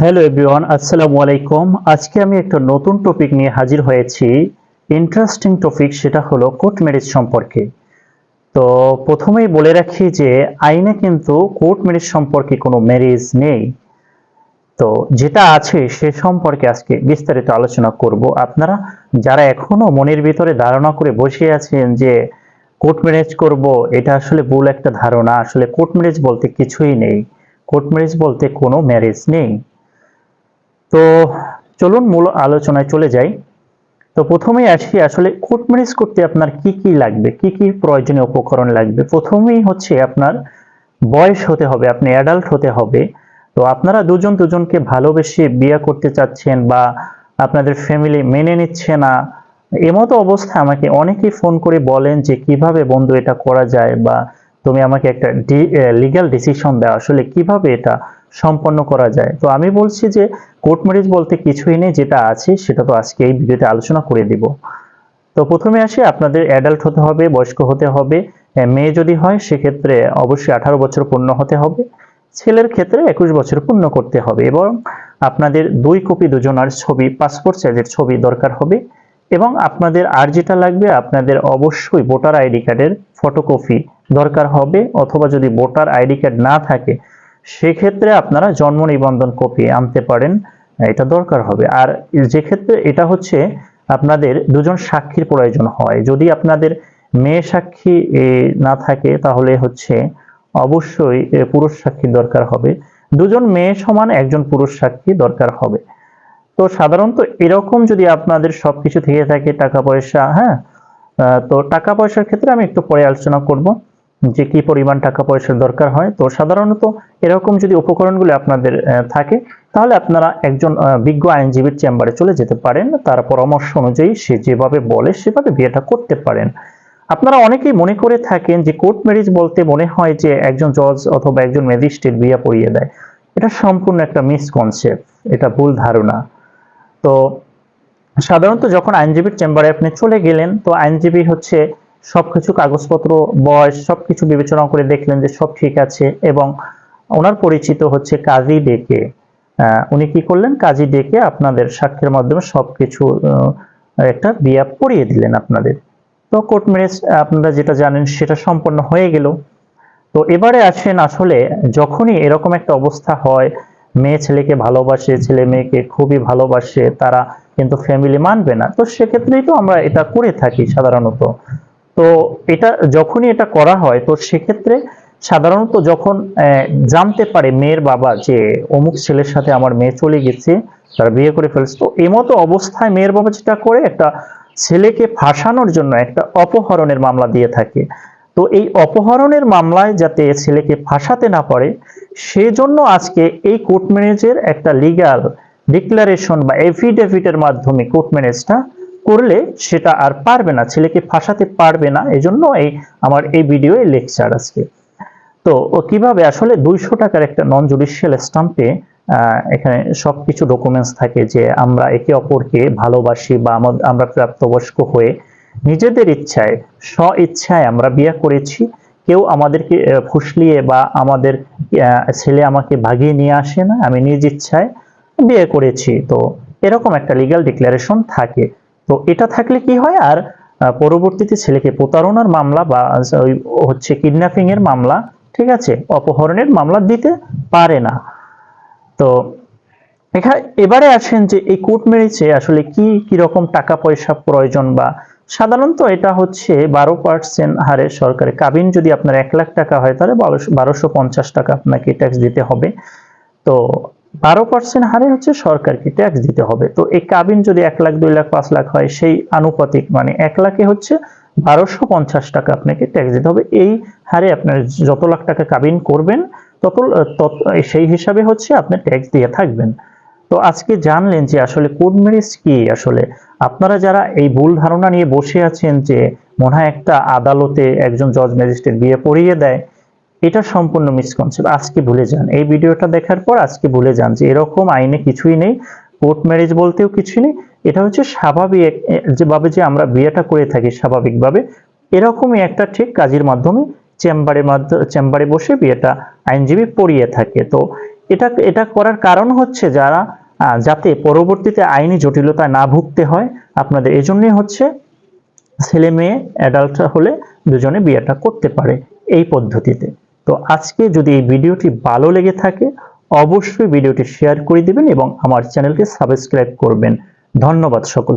Hello everyone আসসালামু আলাইকুম আজকে আমি একটা নতুন টপিক নিয়ে হাজির হয়েছি। ইন্টারেস্টিং টপিক সেটা হলো কোর্ট ম্যারেজ সম্পর্কে। তো প্রথমেই বলে রাখি যে, আইনে কিন্তু কোর্ট ম্যারেজ সম্পর্কে কোনো ম্যারেজ নেই। তো যেটা আছে, সে সম্পর্কে আজকে বিস্তারিত আলোচনা করব। আপনারা যারা এখনও মনের ভিতরে ধারণা করে বসে আছেন যে কোর্ট ম্যারেজ করব, এটা আসলে ভুল একটা ধারণা। আসলে কোর্ট ম্যারেজ বলতে কিছুই নেই। কোর্ট ম্যারেজ বলতে কোনো ম্যারেজ নেই। তো চলুন মূল আলোচনায় চলে যাই। তো প্রথমেই আসি আসলে কোর্ট ম্যারেজ করতে আপনার কি কি লাগবে? কি কি প্রয়োজনীয় উপকরণ লাগবে? প্রথমেই হচ্ছে আপনার বয়স হতে হবে, আপনি অ্যাডাল্ট হতে হবে। তো আপনারা দুজন দুজনকে ভালোবেসে বিয়ে করতে চাচ্ছেন বা আপনাদের ফ্যামিলি মেনে নিচ্ছে না, এমতো অবস্থায় আমাকে অনেকেই ফোন করে বলেন যে কীভাবে বন্ধু এটা করা যায় বা তুমি আমাকে একটা লিগ্যাল ডিসিশন দাও, আসলে কীভাবে এটা সম্পন্ন করা যায়? তো আমি বলছি যে কোর্ট ম্যারেজ বলতে কিছুই নেই, যেটা আছে সেটা তো আজকে এই ভিডিওতে আলোচনা করে দিব। তো প্রথমে আসি, আপনাদের অ্যাডাল্ট হতে হবে, বয়স্ক হতে হবে মেয়ে যদি হয় সেক্ষেত্রে অবশ্যই আঠারো বছর পূর্ণ হতে হবে, ছেলের ক্ষেত্রে একুশ বছর পূর্ণ করতে হবে এবং আপনাদের দুই কপি দুজনার ছবি পাসপোর্ট সাইজের ছবি দরকার হবে এবং আপনাদের আর যেটা লাগবে, আপনাদের অবশ্যই ভোটার আইডি কার্ডের ফটোকপি দরকার হবে, অথবা যদি ভোটার আইডি কার্ড না থাকে, সেক্ষেত্রে আপনারা জন্ম নিবন্ধন কপি আনতে পারেন, এটা দরকার হবে। আর যে ক্ষেত্রে এটা হচ্ছে আপনাদের দুজন সাক্ষীর প্রয়োজন হয়। যদি আপনাদের মেয়ে সাক্ষী না থাকে, তাহলে হচ্ছে অবশ্যই পুরুষ সাক্ষী দরকার হবে। দুজন মেয়ে সমান একজন পুরুষ সাক্ষী দরকার হবে। তো সাধারণত এরকম যদি আপনাদের সবকিছু থেকে থাকে, টাকা পয়সা হ্যাঁ? তো টাকা পয়সার ক্ষেত্রে আমি একটু পরে আলোচনা করব। যে কি পরিমাণ টাকা পয়সার দরকার হয়। তো সাধারণত এরকম যদি উপকরণগুলো আপনাদের থাকে, তাহলে আপনারা একজন বিজ্ঞ আইনজীবীর চেম্বারে চলে যেতে পারেন। তার পরামর্শ অনুযায়ী সে যেভাবে বলে, সেভাবে বিয়েটা করতে পারেন। আপনারা অনেকেই মনে করে থাকেন যে কোর্ট ম্যারেজ বলতে মনে হয় যে একজন জজ অথবা একজন ম্যাজিস্ট্রেট বিয়ে পড়িয়ে দেয়। এটা সম্পূর্ণ একটা মিসকনসেপ্ট, এটা ভুল ধারণা। তো সাধারণত যখন আইনজীবীর চেম্বারে আপনি চলে গেলেন, তো আইনজীবী হচ্ছে সবকিছু, কাগজপত্র, বয়স, সবকিছু বিবেচনা করে দেখলেন যে সব ঠিক আছে এবং ওনার পরিচিত হচ্ছে কাজী ডেকে। উনি কি করলেন? কাজী ডেকে আপনাদের সাক্ষ্যের মাধ্যমে সবকিছু একটা বিয়া পড়িয়ে দিলেন আপনাদের। তো কোর্ট ম্যারেজ আপনারা যেটা জানেন সেটা সম্পন্ন হয়ে গেল। তো এবারে আসেন আসলে যখনই এরকম একটা অবস্থা হয়, মেয়ে ছেলেকে ভালোবাসে, ছেলে মেয়েকে খুবই ভালোবাসে, তারা কিন্তু ফ্যামিলি মানবে না। তো সেক্ষেত্রেই তো আমরা এটা করে থাকি সাধারণত। তো এটা যখনই এটা করা হয়, তো সেক্ষেত্রে সাধারণত যখন জানতে পারে মেয়ের বাবা যে অমুক ছেলের সাথে আমার মেয়ে চলে গেছে, তারা বিয়ে করে ফেলছে, তো এমতো অবস্থায় মেয়ের বাবা যেটা করে, একটা ছেলেকে ফাঁসানোর জন্য একটা অপহরণের মামলা দিয়ে থাকে। তো এই অপহরণের মামলায় যাতে ছেলেকে ফাঁসাতে না পারে, সেজন্য আজকে এই কোর্ট ম্যারেজের একটা লিগ্যাল ডিক্লারেশন বা এফিডেভিটের মাধ্যমে কোর্ট ম্যারেজটা করলে সেটা আর পারবে না, ছেলেকে ফাঁসাতে পারবে না, এজন্য এই আমার এই ভিডিও লেকচার আজকে। তো কীভাবে আসলে দুইশো টাকার একটা নন জুডিশিয়াল স্টাম্পে এখানে সবকিছু ডকুমেন্টস থাকে যে আমরা একে অপরকে ভালোবাসি বা আমরা প্রাপ্তবয়স্ক হয়ে নিজেদের ইচ্ছায় স্ব ইচ্ছায় আমরা বিয়ে করেছি, কেউ আমাদেরকে ফুসলিয়ে বা আমাদের ছেলে আমাকে ভাগিয়ে নিয়ে আসে না, আমি নিজ ইচ্ছায় বিয়ে করেছি। তো এরকম একটা লিগ্যাল ডিক্লারেশন থাকে। তো এটা থাকলে কি হয়? আর পরবর্তীতে ছেলেকে প্রতারণার মামলা বা হচ্ছে কিডন্যাপিং এর মামলা, ঠিক আছে? অপহরণের মামলা দিতে পারে না। তো এখানে এবারে আসেন যে এই কোর্ট ম্যারেজে আসলে কি কি রকম টাকা পয়সা প্রয়োজন বা, সাধারণত এটা হচ্ছে বারো পার্সেন্ট হারে সরকারি কাবিন, যদি আপনার এক লাখ টাকা হয়, তাহলে বারোশো পঞ্চাশ টাকা আপনাকে ট্যাক্স দিতে হবে। তো বারো পার্সেন্ট হারে হচ্ছে সরকারকে ট্যাক্স দিতে হবে। তো এই কাবিন যদি এক লাখ, দুই লাখ, পাঁচ লাখ হয়, সেই আনুপাতিক মানে এক লাখে হচ্ছে বারোশো পঞ্চাশ টাকা আপনাকে ট্যাক্স দিতে হবে। এই হারে আপনার যত লাখ টাকা কাবিন করবেন, তত সেই হিসাবে হচ্ছে আপনি ট্যাক্স দিয়ে থাকবেন। তো আজকে জানলেন যে আসলে কোর্ট ম্যারেজ কি আসলে? আপনারা যারা এই ভুল ধারণা নিয়ে বসে আছেন যে মনে হয় একটা আদালতে একজন জজ ম্যাজিস্ট্রেট বিয়ে পড়িয়ে দেয় এটা সম্পূর্ণ মিসকনসেপ্ট আজকে ভুলে যান। এই ভিডিওটা দেখার পর আজকে ভুলে যান যে এরকম আইনে কিছুই নেই কোর্ট ম্যারেজ বলতেও কিছু নেই। এটা হচ্ছে স্বাভাবিক যেভাবে যে আমরা বিয়েটা করে থাকি স্বাভাবিকভাবে, এরকমই একটা ঠিক কাজের মাধ্যমে মাধ্যমে চেম্বারে বসে বিয়েটা আইনজীবী পড়িয়ে থাকে। তো এটা এটা করার কারণ হচ্ছে যারা যাতে পরবর্তীতে আইনি জটিলতায় না ভুগতে হয়, আপনাদের এজন্যই হচ্ছে ছেলে মেয়ে অ্যাডাল্ট হলে দুজনে বিয়েটা করতে পারে এই পদ্ধতিতে। তো আজকে যদি এই ভিডিওটি ভালো লেগে থাকে, অবশ্যই ভিডিওটি শেয়ার করে দিবেন এবং আমার চ্যানেলকে সাবস্ক্রাইব করবেন। ধন্যবাদ সকল